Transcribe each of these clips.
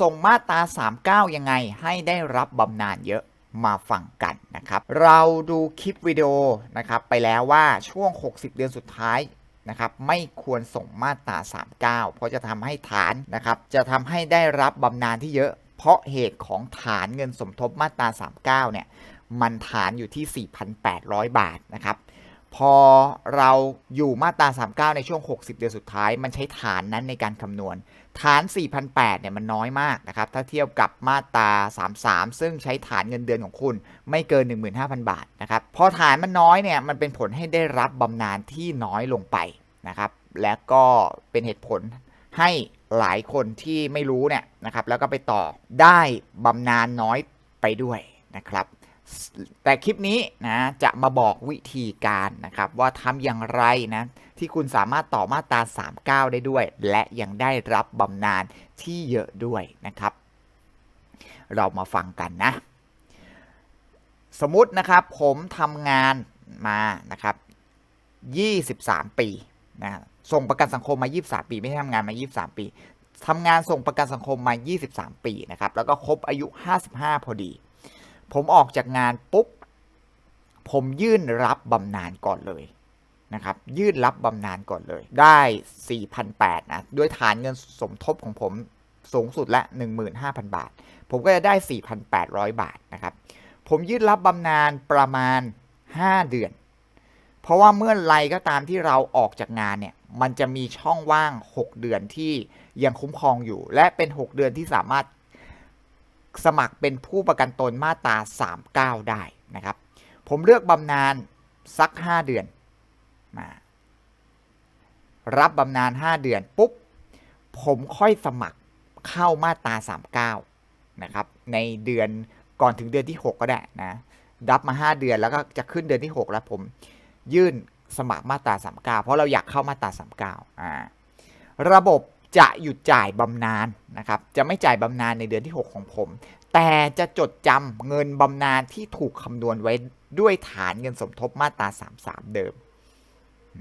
ส่งมาตรา 39 ยังไงให้ได้รับบำนาญเยอะมาฟังกันนะครับ เราดูคลิปวิดีโอนะครับไปแล้วว่าช่วง 60 เดือนสุดท้ายนะครับไม่ควรส่งมาตรา 39 เพราะจะทำให้ฐานนะครับจะทำให้ได้รับบำนาญที่เยอะ เพราะเหตุของฐานเงินสมทบมาตรา 39 เนี่ยมันฐานอยู่ที่ 4,800 บาทนะครับ พอเราอยู่มาตรา 39 ในช่วง 60 เดือนสุดท้าย มันใช้ฐานนั้นในการคำนวณ ฐาน4,800เนี่ยมันน้อยมากนะครับ ถ้าเทียบกับมาตรา 33 ซึ่งใช้ฐานเงินเดือนของคุณ ไม่เกิน 15,000 บาทนะครับ พอฐานมันน้อยเนี่ย มันเป็นผลให้ได้รับบำนาญที่น้อยลงไปนะครับ และก็เป็นเหตุผลให้หลายคนที่ไม่รู้เนี่ยนะครับ แล้วก็ไปต่อได้บำนาญน้อยไปด้วยนะครับ แต่คลิปนี้นะจะมาบอกวิธีการนะครับ ว่าทำอย่างไรนะ ที่คุณสามารถต่อมาตรา 39 ได้ด้วย และยังได้รับบำนาญที่เยอะด้วยนะครับ เรามาฟังกันนะ สมมตินะครับผมทำงานมานะครับ 23 ปีนะส่งประกันสังคมมา 23 ปี ไม่ใช่ทำงานมา 23 ปีทำงานส่งประกันสังคมมา 23 ปีนะครับแล้วก็ครบอายุ 55 พอดี ผมออกจากงานปุ๊บ ผมยื่นรับบำนาญก่อนเลยนะครับยื่นรับบำนาญก่อนเลย ได้ 4,800นะด้วยฐานเงินสมทบของผมสูงสุดละ 15,000 บาท ผมก็จะได้ 4,800 บาทนะครับ ผมยื่นรับบำนาญประมาณ 5 เดือน เพราะว่าเมื่อไรก็ตามที่เราออกจากงานเนี่ย มันจะมีช่องว่าง 6 เดือนที่ยังคุ้มครองอยู่ และเป็น 6 เดือนที่สามารถ สมัครเป็นผู้ประกันตนมาตรา 39 ได้นะครับ ผมเลือกบำนาญสัก 5 เดือนมารับบำนาญ5เดือนปุ๊บ ผมค่อยสมัครเข้ามาตรา39 นะครับ ในเดือนก่อนถึงเดือนที่ 6 ก็ได้นะ รับมา 5 เดือนแล้วก็จะขึ้นเดือนที่ 6 แล้วผมยื่นสมัครมาตรา39 เพราะเราอยากเข้ามาตรา39อ่าระบบ จะหยุดจ่ายบำนาญนะครับ จะไม่จ่ายบำนาญในเดือนที่ 6 ของผม แต่จะจดจำเงินบำนาญที่ถูกคำนวณไว้ด้วยฐานเงินสมทบมาตรา 33 เดิม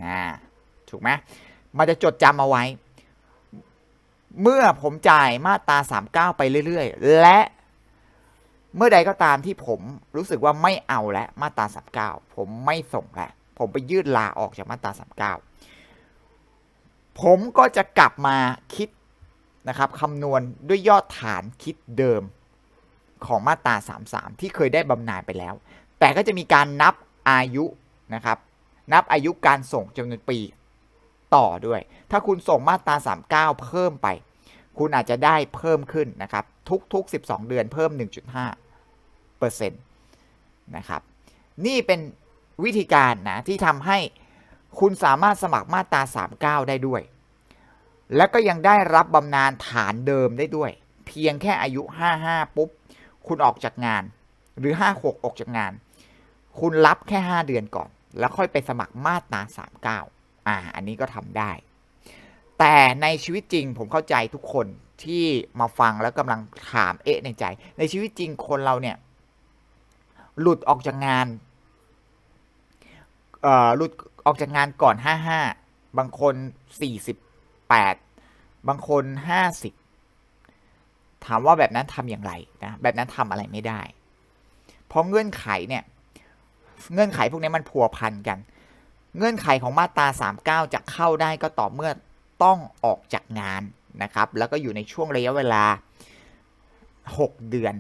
นะถูกไหมมันจะจดจำเอาไว้ เมื่อผมจ่ายมาตรา 39 ไปเรื่อยๆ และเมื่อใดก็ตามที่ผมรู้สึกว่าไม่เอาแล้วมาตรา 39 ผมไม่ส่งแล้วผมไปยื่นลาออกจากมาตรา 39 ผมก็จะกลับมาคิดนะครับคำนวณด้วยยอดฐานคิดเดิมของมาตรา 33 ที่เคยได้บำนาญไปแล้ว แต่ก็จะมีการนับอายุนะครับ นับอายุการส่งจำนวนปีต่อด้วย ถ้าคุณส่งมาตรา 39 เพิ่มไป คุณอาจจะได้เพิ่มขึ้นนะครับ ทุกๆ 12 เดือนเพิ่ม 1.5เปอร์เซ็นต์นะครับ นี่เป็นวิธีการนะที่ทำให้ คุณสามารถสมัครมาตรา 39 ได้ด้วย แล้วก็ยังได้รับบำนาญฐานเดิมได้ด้วย เพียงแค่อายุ 55 ปุ๊บ คุณออกจากงาน หรือ 56 ออกจากงาน คุณรับแค่ 5 เดือนก่อน แล้วค่อยไปสมัครมาตรา 39 อ่า อันนี้ก็ทำได้ แต่ในชีวิตจริงผมเข้าใจทุกคนที่มาฟังแล้วกำลังถามเอ๊ะในใจ ในชีวิตจริงคนเราเนี่ย หลุดออกจากงานเอ่อหลุด ออกจากงานก่อน 55 บางคน 48 บางคน 50 ถามว่าแบบนั้นทำอย่างไรนะ แบบนั้นทำอะไรไม่ได้ เพราะเงื่อนไขเนี่ย เงื่อนไขพวกนี้มันพัวพันกัน เงื่อนไขของมาตรา 39 จะเข้าได้ก็ต่อเมื่อต้องออกจากงานนะครับ แล้วก็อยู่ในช่วงระยะเวลา 6 เดือน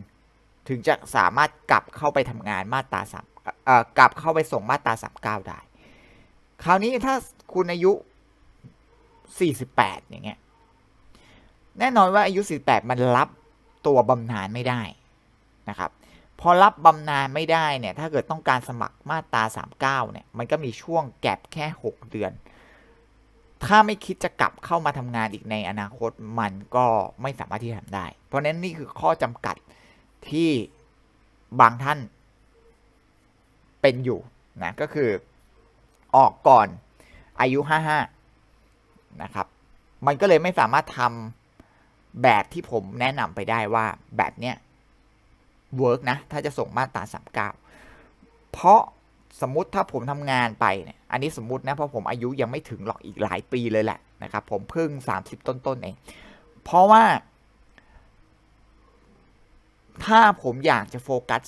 ถึงจะสามารถกลับเข้าไปทำงานมาตรา3เอ่อกลับเข้าไปส่งมาตรา 39 ได้ คราวนี้ถ้าคุณอายุ 48 อย่างเงี้ย แน่นอนว่าอายุ 48 มันรับตัวบำนาญไม่ได้นะครับ พอรับบำนาญไม่ได้เนี่ย ถ้าเกิดต้องการสมัครมาตรา 39 เนี่ย มันก็มีช่วงแก็บแค่ 6 เดือน ถ้าไม่คิดจะกลับเข้ามาทำงานอีกในอนาคต มันก็ไม่สามารถที่จะทำได้ เพราะนั้นนี่คือข้อจำกัดที่บางท่านเป็นอยู่นะ ก็คือ ออกก่อนอายุ 55 นะครับ มันก็เลยไม่สามารถทำแบบที่ผมแนะนำไปได้ว่าแบบเนี้ยเวิร์กนะ ถ้าจะส่งมาตรา39 เพราะสมมติถ้าผมทำงานไปเนี่ย อันนี้สมมตินะ เพราะผมอายุยังไม่ถึงหรอกอีกหลายปีเลยแหละนะครับ ผมเพิ่ง 30 ต้นๆเอง เพราะว่า ถ้าผมอยากจะโฟกัส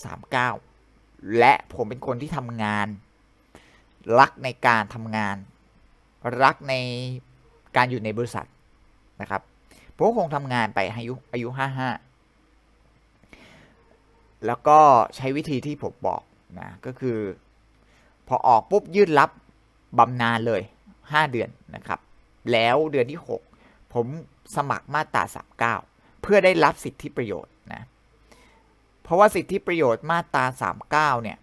39 และผมเป็นคนที่ทำงาน รักในการทำงาน รักในการอยู่ในบริษัทนะครับผมคงทำงานไปอายุอายุ55แล้วก็ใช้วิธีที่ผมบอกนะก็คือ พอออกปุ๊บยื่นรับบำนาญเลย 5 เดือนนะครับ แล้วเดือนที่ 6 ผมสมัครมาตรา 39 เพื่อได้รับสิทธิประโยชน์นะเพราะว่าสิทธิประโยชน์มาตรา 39 เนี่ย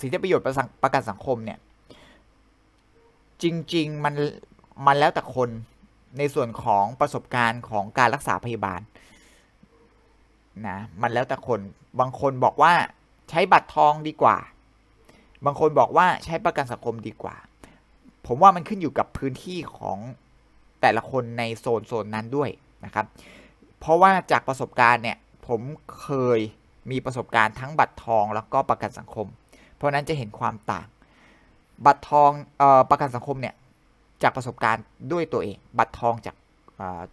สิทธิประโยชน์ประกันสังคมเนี่ย จริง ๆ มันมันแล้วแต่คนในส่วนของประสบการณ์ของการรักษาพยาบาลนะมันแล้วแต่คนบางคนบอกว่าใช้บัตรทองดีกว่า บางคนบอกว่าใช้ประกันสังคมดีกว่า ผมว่ามันขึ้นอยู่กับพื้นที่ของแต่ละคนในโซนโซนนั้นด้วยนะครับ เพราะว่าจากประสบการณ์เนี่ยผมเคย มีประสบการณ์ทั้งบัตรทองแล้วก็ประกันสังคม เพราะนั้นจะเห็นความต่าง บัตรทองออประกันสังคมเนี่ยจากประสบการณ์ด้วยตัวเอง บัตรทองจาก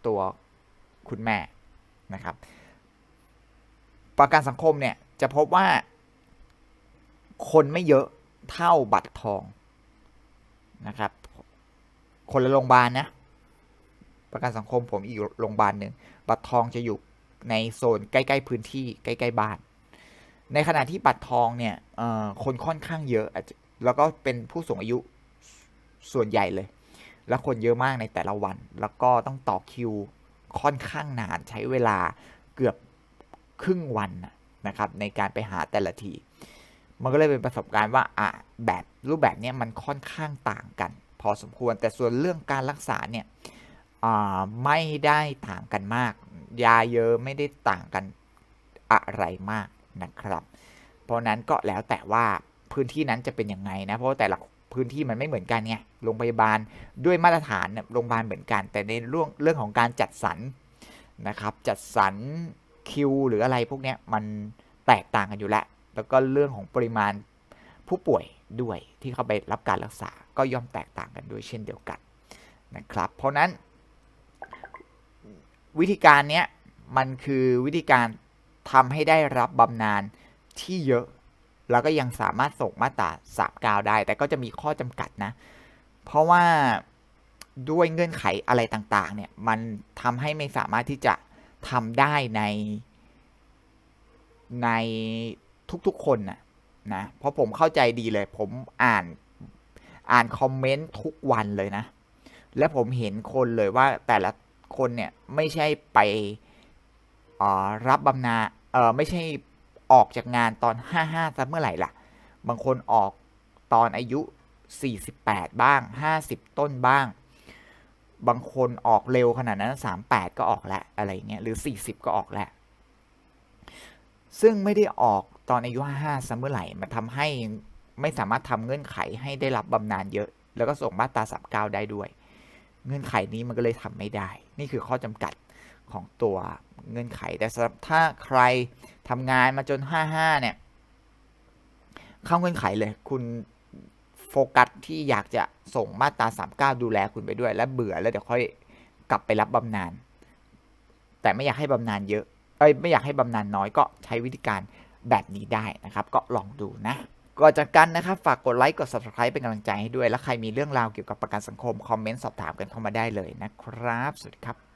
ตัวคุณแม่นะครับ ประกันสังคมเนี่ยจะพบว่า คนไม่เยอะเท่าบัตรทองนะครับ คนละโรงพยาบาลนะประกันสังคมผมอีกโรงพยาบาลหนึ่งบัตรทองจะอยู่ ในโซนใกล้ๆพื้นที่ใกล้ๆบ้าน ในขณะที่บัตรทองเนี่ยคนค่อนข้างเยอะ แล้วก็เป็นผู้สูงอายุส่วนใหญ่เลย แล้วคนเยอะมากในแต่ละวัน แล้วก็ต้องต่อคิวค่อนข้างนานใช้เวลาเกือบครึ่งวันนะครับในการไปหาแต่ละที มันก็เลยเป็นประสบการณ์ว่าอะแบบรูปแบบเนี้ยมันค่อนข้างต่างกัน พอสมควรแต่ส่วนเรื่องการรักษาเนี่ย ไม่ได้ต่างกันมาก ยาเยอะไม่ได้ต่างกันอะไรมากนะครับ เพราะนั้นก็แล้วแต่ว่าพื้นที่นั้นจะเป็นยังไงนะ เพราะแต่ละพื้นที่มันไม่เหมือนกันไงโรงพยาบาลด้วยมาตรฐานโรงพยาบาลเหมือนกัน แต่ในเรื่องเรื่องของการจัดสรรนะครับ จัดสรรคิวหรืออะไรพวกนี้มันแตกต่างกันอยู่แล้ว แล้วก็เรื่องของปริมาณผู้ป่วยด้วยที่เข้าไปรับการรักษาก็ย่อมแตกต่างกันด้วยเช่นเดียวกันนะครับ เพราะนั้น วิธีการเนี้ยมันคือวิธีการทำให้ได้รับบำนาญที่เยอะ แล้วก็ยังสามารถส่งมาตราสามกาวได้ แต่ก็จะมีข้อจำกัดนะ เพราะว่าด้วยเงื่อนไขอะไรต่างๆ เนี่ย มันทำให้ไม่สามารถที่จะทำได้ในในทุกๆคนนะนะ เพราะผมเข้าใจดีเลย ผมอ่านอ่านคอมเมนต์ทุกวันเลยนะ และผมเห็นคนเลยว่าแต่ละ คนเนี่ยไม่ใช่ไปออรับบำนาเออไม่ใช่ออกจากงานตอน 55ซะเมื่อไหร่ล่ะ บางคนออกตอนอายุ 48 บ้าง 50 ต้นบ้าง บางคนออกเร็วขนาดนั้น 38 ก็ออกแล้วอะไรเงี้ย หรือ 40 ก็ออกแล้ว ซึ่งไม่ได้ออกตอนอายุ 55ซะเมื่อไหร่ มันทำให้ไม่สามารถทำเงื่อนไขให้ได้รับบำนาญเยอะ แล้วก็ส่งมาตรา39ได้ด้วย เงื่อนไขนี้มันก็เลยทำไม่ได้ นี่คือข้อจำกัดของตัวเงื่อนไข แต่สำหรับถ้าใครทำงานมาจน 55 เนี่ย เข้าเงื่อนไขเลย คุณโฟกัสที่อยากจะส่งมาตรา39 ดูแลคุณไปด้วย และเบื่อแล้วเดี๋ยวค่อยกลับไปรับบำนาญแต่ไม่อยากให้บำนาญเยอะเอ้ยไม่อยากให้บำนาญน้อยก็ใช้วิธีการแบบนี้ได้นะครับ ก็ลองดูนะ ก่อนจากกันนะครับ ฝากกดไลค์กด subscribe เป็นกำลังใจให้ด้วย และใครมีเรื่องราวเกี่ยวกับประกันสังคม คอมเมนต์สอบถามกันเข้ามาได้เลยนะครับ สวัสดีครับ